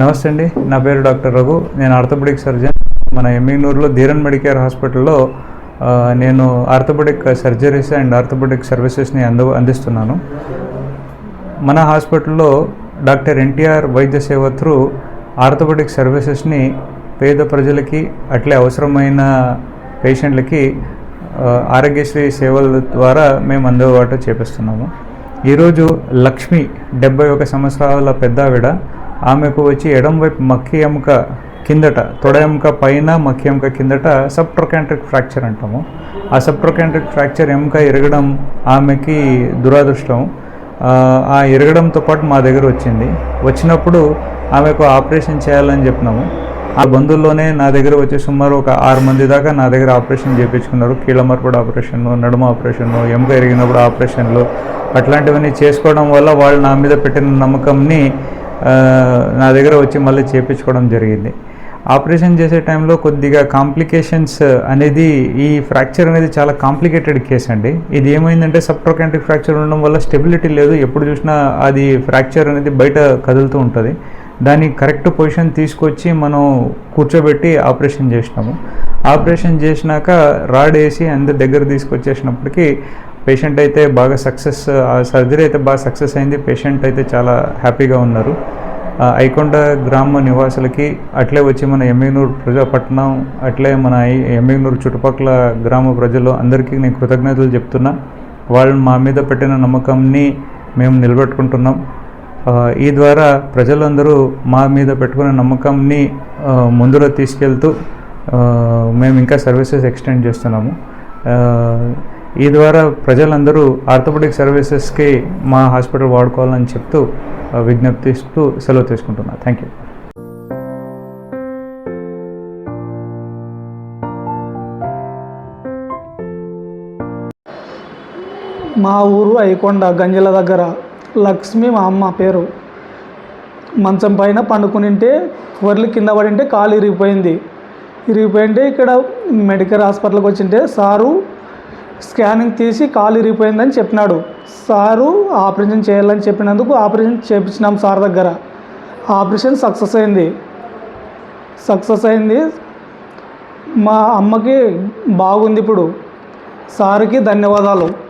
నమస్తే అండి. నా పేరు డాక్టర్ రఘు. నేను ఆర్థోపెడిక్ సర్జన్. మన ఎమ్మిగనూరులో ధీరన్ మెడికేర్ హాస్పిటల్లో నేను ఆర్థోపెడిక్ సర్జరీస్ అండ్ ఆర్థోపెడిక్ సర్వీసెస్ని అంద అందిస్తున్నాను. మన హాస్పిటల్లో డాక్టర్ ఎన్టీఆర్ వైద్య సేవ త్రూ ఆర్థోపెడిక్ సర్వీసెస్ని పేద ప్రజలకి అట్లే అవసరమైన పేషెంట్లకి ఆరోగ్యశ్రీ సేవల ద్వారా మేము అందుబాటు చేపిస్తున్నాము. ఈరోజు లక్ష్మి డెబ్బై ఒక సంవత్సరాల పెద్దావిడ ఆమెకు వచ్చి ఎడంవైపు మక్కి ఎముక కిందట తొడ ఎముక పైన మక్కి ఎముక కిందట సబ్ట్రోకాంట్రిక్ ఫ్రాక్చర్ అంటాము. ఆ సబ్ట్రోకాంట్రిక్ ఫ్రాక్చర్ ఎముక ఎరగడం ఆమెకి దురాదృష్టం. ఆ, ఎరగడంతో పాటు మా దగ్గర వచ్చింది. వచ్చినప్పుడు ఆమెకు ఆపరేషన్ చేయాలని చెప్పినాము. ఆ బంధువుల్లోనే నా దగ్గర వచ్చి సుమారు ఒక ఆరు మంది దాకా నా దగ్గర ఆపరేషన్ చేయించుకున్నారు కీళ్ళ ఆపరేషన్ నడుమ ఆపరేషన్ ఎముక ఎరిగినప్పుడు ఆపరేషన్లు. అట్లాంటివన్నీ చేసుకోవడం వల్ల వాళ్ళు నా మీద పెట్టిన నమ్మకంని నా దగ్గర వచ్చి మళ్ళీ చేపించుకోవడం జరిగింది. ఆపరేషన్ చేసే టైంలో కొద్దిగా కాంప్లికేషన్స్ అనేది ఈ ఫ్రాక్చర్ అనేది చాలా కాంప్లికేటెడ్ కేస్ అండి. ఇది ఏమైందంటే సప్రోకాంటిక్ ఫ్రాక్చర్ ఉండడం వల్ల స్టెబిలిటీ లేదు. ఎప్పుడు చూసినా అది ఫ్రాక్చర్ అనేది బయట కదులుతూ ఉంటుంది. దాన్ని కరెక్ట్ పొజిషన్ తీసుకొచ్చి మనం కూర్చోబెట్టి ఆపరేషన్ చేసినాము. ఆపరేషన్ చేసినాక రాడ్ వేసి అందరి దగ్గర తీసుకొచ్చేసినప్పటికీ పేషెంట్ అయితే బాగా సక్సెస్ ఆ సర్జరీ అయితే బాగా సక్సెస్ అయింది. పేషెంట్ అయితే చాలా హ్యాపీగా ఉన్నారు. ఐకొండ గ్రామ నివాసులకి అట్లే వచ్చి మన ఎమ్మిగనూరు ప్రజాపట్నం అట్లే మన ఐ- ఎమ్మిగనూరు చుట్టుపక్కల గ్రామ ప్రజలు అందరికీ నేను కృతజ్ఞతలు చెప్తున్నా. వాళ్ళు మా మీద పెట్టిన నమ్మకంని మేము నిలబెట్టుకుంటున్నాం. ఈ ద్వారా ప్రజలందరూ మా మీద పెట్టుకున్న నమ్మకంని ముందులో తీసుకెళ్తూ మేము ఇంకా సర్వీసెస్ ఎక్స్టెండ్ చేస్తున్నాము. ఈ ద్వారా ప్రజలందరూ ఆర్థోపెడిక్ సర్వీసెస్కి మా హాస్పిటల్ వాడుకోవాలని చెప్తూ ఆ, విజ్ఞప్తిస్తూ సెలవు తీసుకుంటున్నాను థ్యాంక్ యూ. మా ఊరు అయికొండ గంజల దగ్గర లక్ష్మి మా అమ్మ పేరు. మంచం పైన పండుకునింటే వర్లు కింద పడింటే కాలు ఇరిగిపోయింది. ఇరిగిపోయింటే ఇక్కడ మెడికల్ హాస్పిటల్కి వచ్చింటే సారు స్కానింగ్ తీసి కాలు ఇరిగిపోయిందని చెప్పినాడు. సారు ఆపరేషన్ చేయాలని చెప్పినందుకు ఆపరేషన్ చేయించినాం సార్ దగ్గర. ఆపరేషన్ సక్సెస్ అయింది. సక్సెస్ అయింది. మా అమ్మకి బాగుంది ఇప్పుడు. సార్కి ధన్యవాదాలు.